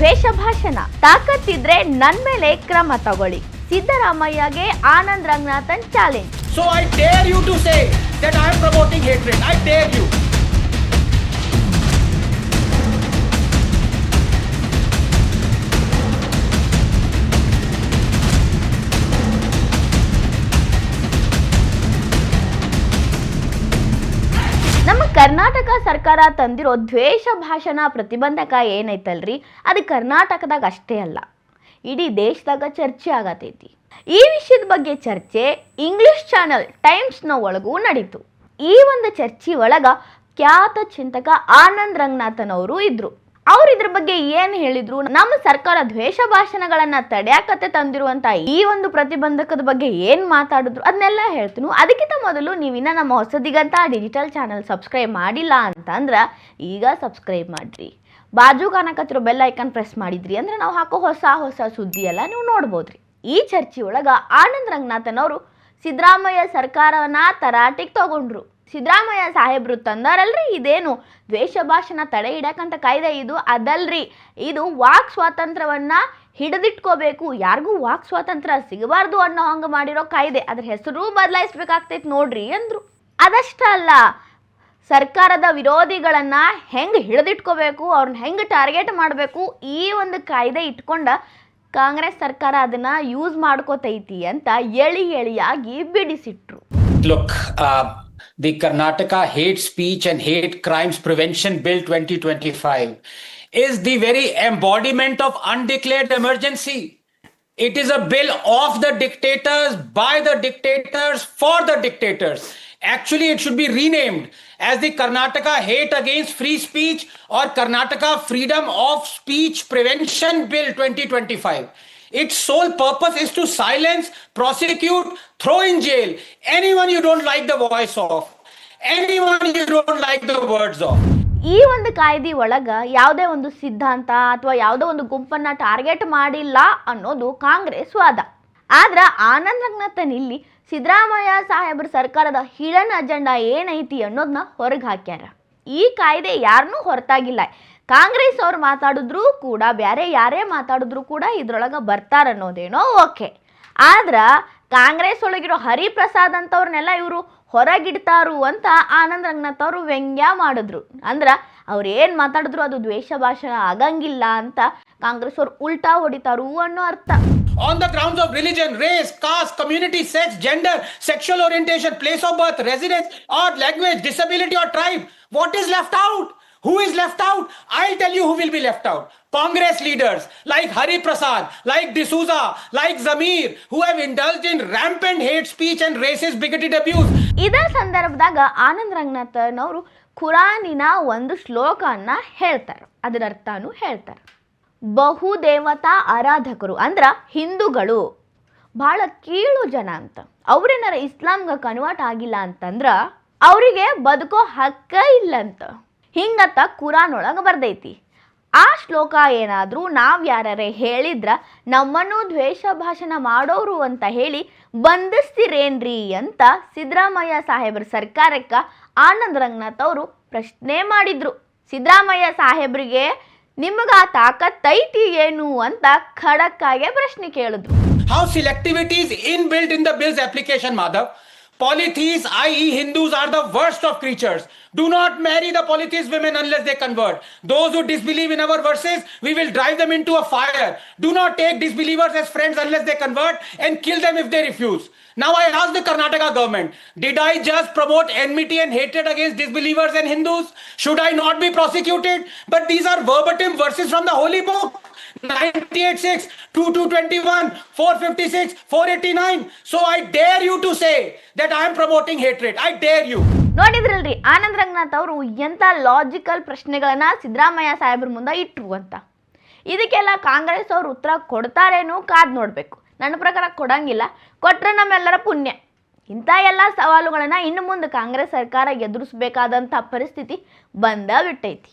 ದ್ವೇಷ ಭಾಷಣ ತಾಕತ್ತಿದ್ರೆ ನನ್ನ ಮೇಲೆ ಕ್ರಮ ತಗೊಳ್ಳಿ. ಸಿದ್ದರಾಮಯ್ಯಗೆ Anand Ranganathan challenge so I dare you to say that I am promoting hatred I dare you ಸರ್ಕಾರ ತಂದಿರೋ ದ್ವೇಷ ಭಾಷಣ ಪ್ರತಿಬಂಧಕ ಏನೈತಲ್ರಿ? ಅದು ಕರ್ನಾಟಕದಾಗ ಅಷ್ಟೇ ಅಲ್ಲ. ಇಡೀ ದೇಶದಾಗ ಚರ್ಚೆ ಆಗತೈತಿ. ಈ ವಿಷಯದ ಬಗ್ಗೆ ಚರ್ಚೆ ಇಂಗ್ಲಿಷ್ ಚಾನೆಲ್ ಟೈಮ್ಸ್ನ ಒಳಗೂ ನಡೀತು. ಈ ಒಂದು ಚರ್ಚೆ ಒಳಗ ಖ್ಯಾತ ಚಿಂತಕ ಆನಂದ್ ರಂಗನಾಥನ್ ಅವರು ಇದ್ರು. ಅವ್ರು ಇದ್ರ ಬಗ್ಗೆ ಏನ್ ಹೇಳಿದ್ರು? ನಮ್ಮ ಸರ್ಕಾರ ದ್ವೇಷ ಭಾಷಣಗಳನ್ನ ತಡೆಯಾಕತ್ತೆ ತಂದಿರುವಂತ ಈ ಒಂದು ಪ್ರತಿಬಂಧಕದ ಬಗ್ಗೆ ಏನ್ ಮಾತಾಡಿದ್ರು ಅದನ್ನೆಲ್ಲ ಹೇಳ್ತೀನಿ. ಅದಕ್ಕಿಂತ ಮೊದಲು ನೀವಿನ್ನ ನಮ್ಮ ಹೊಸದಿಗಂತ ಡಿಜಿಟಲ್ ಚಾನಲ್ ಸಬ್ಸ್ಕ್ರೈಬ್ ಮಾಡಿಲ್ಲ ಅಂತಂದ್ರ ಈಗ ಸಬ್ಸ್ಕ್ರೈಬ್ ಮಾಡ್ರಿ. ಬಾಜು ಕಾಣಕತ್ತಿರೋ ಬೆಲ್ ಐಕನ್ ಪ್ರೆಸ್ ಮಾಡಿದ್ರಿ ಅಂದ್ರೆ ನಾವು ಹಾಕೋ ಹೊಸ ಹೊಸ ಸುದ್ದಿ ಎಲ್ಲ ನೀವು ನೋಡ್ಬೋದ್ರಿ. ಈ ಚರ್ಚೆ ಒಳಗ ಆನಂದ್ ರಂಗನಾಥನ್ ಅವರು ಸಿದ್ದರಾಮಯ್ಯ ಸರ್ಕಾರವನ್ನ ತರಾಟೆಗೆ ತಗೊಂಡ್ರು. ಸಿದ್ದರಾಮಯ್ಯ ಸಾಹೇಬ್ರು ತಂದಾರಲ್ರಿ ಇದೇನು ದ್ವೇಷ ಭಾಷಣ ತಡೆ ಹಿಡಕಂತ ಕಾಯ್ದೆ ಇದು? ಅದಲ್ರಿ. ಇದು ವಾಕ್ ಸ್ವಾತಂತ್ರ್ಯವನ್ನ ಹಿಡಿದಿಟ್ಕೋಬೇಕು. ಯಾರಿಗೂ ವಾಕ್ ಸ್ವಾತಂತ್ರ್ಯ ಸಿಗಬಾರ್ದು ಅನ್ನೋ ಹಂಗೆ ಮಾಡಿರೋ ಕಾಯ್ದೆ. ಅದ್ರ ಹೆಸರು ಬದಲಾಯಿಸ್ಬೇಕಾಗ್ತೈತಿ ನೋಡ್ರಿ ಅಂದರು. ಅದಷ್ಟೇ ಅಲ್ಲ, ಸರ್ಕಾರದ ವಿರೋಧಿಗಳನ್ನ ಹೆಂಗ್ ಹಿಡಿದಿಟ್ಕೋಬೇಕು? ಅವ್ರನ್ನ ಹೆಂಗ್ ಟಾರ್ಗೆಟ್ ಮಾಡಬೇಕು? ಈ ಒಂದು ಕಾಯ್ದೆ ಇಟ್ಕೊಂಡ ಕಾಂಗ್ರೆಸ್ ಸರ್ಕಾರ ಅದನ್ನ ಯೂಸ್ ಮಾಡ್ಕೋತೈತಿ ಅಂತ ಎಳಿ ಎಳಿಯಾಗಿ ಬಿಡಿಸಿಟ್ರು. The Karnataka Hate Speech and Hate Crimes Prevention Bill 2025 is the very embodiment of undeclared emergency. It is a bill of the dictators, by the dictators, for the dictators. Actually, it should be renamed as the Karnataka Hate Against Free Speech or Karnataka Freedom of Speech Prevention Bill 2025. Its sole purpose is to silence, prosecute, throw in jail anyone you don't like the voice of, anyone you don't like the words of. ಈ ಒಂದು ಕಾಯ್ದೆ ಒಳಗ ಯಾವುದೇ ಒಂದು ಸಿದ್ಧಾಂತ ಅಥವಾ ಯಾವುದೋ ಒಂದು ಗುಂಪನ್ನ ಟಾರ್ಗೆಟ್ ಮಾಡಿಲ್ಲ ಅನ್ನೋದು ಕಾಂಗ್ರೆಸ್ ವಾದ. ಆದ್ರೆ ಆನಂದ್ ರಂಗನಾಥನ್ ಇಲ್ಲಿ ಸಿದ್ದರಾಮಯ್ಯ ಸಾಹೇಬ್ರ ಸರ್ಕಾರದ ಹಿಡನ್ ಅಜೆಂಡಾ ಏನೈತಿ ಅನ್ನೋದನ್ನ ಹೊರಗೆ ಹಾಕ್ಯಾರ. ಈ ಕಾಯ್ದೆ ಯಾರನ್ನೂ ಹೊರತಾಗಿಲ್ಲ. ಕಾಂಗ್ರೆಸ್ ಅವ್ರು ಮಾತಾಡಿದ್ರು ಕೂಡ ಬೇರೆ ಯಾರೇ ಮಾತಾಡಿದ್ರು ಕೂಡ ಇದ್ರೊಳಗೆ ಬರ್ತಾರನ್ನೋದೇನೋ ಓಕೆ ಆದ್ರೆ ಕಾಂಗ್ರೆಸ್ ಒಳಗಿರೋ ಹರಿಪ್ರಸಾದ್ ಅಂತವ್ರನ್ನೆಲ್ಲ ಇವರು ಹೊರಗಿಡ್ತಾರು ಅಂತ ಆನಂದ್ ರಂಗನಾಥ್ ಅವರು ವ್ಯಂಗ್ಯ ಮಾಡಿದ್ರು ಅಂದ್ರ ಅವ್ರು ಏನು ಮಾತಾಡಿದ್ರು ಅದು ದ್ವೇಷ ಭಾಷಣ ಆಗಂಗಿಲ್ಲ ಅಂತ ಕಾಂಗ್ರೆಸ್ ಅವ್ರು ಉಲ್ಟಾ ಹೊಡಿತಾರು ಅನ್ನೋ ಅರ್ಥ on the grounds of religion race, caste, community, sex, gender, sexual orientation, place of birth, residence, or language, disability, or tribe. What is left out? Who is left out? I'll tell you who will be left out. Congress leaders like Hari Prasad, like D'Souza, like Zamir, who have indulged in rampant hate speech and racist bigoted abuse. ಇದೇ ಸಂದರ್ಭದಾಗ ಆನಂದ್ ರಂಗನಾಥನ್ ಅವರು ಖುರಾನಿನ ಒಂದು ಶ್ಲೋಕನ್ನ ಹೇಳ್ತಾರೆ ಅದರ ಅರ್ಥನೂ ಹೇಳ್ತಾರೆ ಬಹುದೇವತಾ ಆರಾಧಕರು ಅಂದ್ರ ಹಿಂದೂಗಳು ಬಹಳ ಕೀಳು ಜನ ಅಂತ ಅವ್ರೇನಾರ ಇಸ್ಲಾಂಗೆ ಕನ್ವರ್ಟ್ ಆಗಿಲ್ಲ ಅಂತಂದ್ರ ಅವರಿಗೆ ಬದುಕೋ ಹಕ್ಕ ಇಲ್ಲಂತ ಹಿಂಗತ್ತ ಕುರಾನ್ ಒಳಗೆ ಬರ್ದೈತಿ. ಆ ಶ್ಲೋಕ ಏನಾದರೂ ನಾವು ಯಾರೇ ಹೇಳಿದ್ರ ನಮ್ಮನ್ನು ದ್ವೇಷ ಭಾಷಣ ಮಾಡೋರು ಅಂತ ಹೇಳಿ ಬಂಧಿಸ್ತಿರೇನ್ರಿ ಅಂತ ಸಿದ್ದರಾಮಯ್ಯ ಸಾಹೇಬ್ರ ಸರ್ಕಾರಕ್ಕೆ ಆನಂದ್ ರಂಗನಾಥ್ ಅವರು ಪ್ರಶ್ನೆ ಮಾಡಿದ್ರು. ಸಿದ್ದರಾಮಯ್ಯ ಸಾಹೇಬ್ರಿಗೆ ನಿಮಗ ಆ ತಾಕತ್ತೈತಿ ಏನು ಅಂತ ಖಡಕ್ಕಾಗೆ ಪ್ರಶ್ನೆ ಕೇಳಿದ್ರು. How selectivity in built in the bills application Madhav. Polytheists, i.e., Hindus, are the worst of creatures. Do not marry the polytheist women unless they convert. Those who disbelieve in our verses, we will drive them into a fire. Do not take disbelievers as friends unless they convert and kill them if they refuse. Now I ask the Karnataka government, did I just promote enmity and hatred against disbelievers and Hindus? Should I not be prosecuted? But these are verbatim verses from the holy book. 98.6, 2221, 456, 489. So I dare you to say that I am promoting hatred. I dare you. ನೋಡಿದ್ರಲ್ರಿ ಆನಂದ್ ರಂಗನಾಥ್ ಅವರು ಎಂಥ logical ಪ್ರಶ್ನೆಗಳನ್ನ ಸಿದ್ದರಾಮಯ್ಯ ಸಾಹೇಬ್ರ ಮುಂದೆ ಇಟ್ಟರು ಅಂತ ಇದಕ್ಕೆಲ್ಲ ಕಾಂಗ್ರೆಸ್ ಅವರು ಉತ್ತರ ಕೊಡ್ತಾರೇನೋ ಕಾದು ನೋಡಬೇಕು ನನ್ನ ಪ್ರಕಾರ ಕೊಡಂಗಿಲ್ಲ ಕೊಟ್ಟರೆ ನಮ್ಮೆಲ್ಲರ ಪುಣ್ಯ ಇಂಥ ಎಲ್ಲ ಸವಾಲುಗಳನ್ನ ಇನ್ನು ಮುಂದೆ ಕಾಂಗ್ರೆಸ್ ಸರ್ಕಾರ ಎದುರಿಸಬೇಕಾದಂಥ ಪರಿಸ್ಥಿತಿ ಬಂದ ಬಿಟ್ಟೈತಿ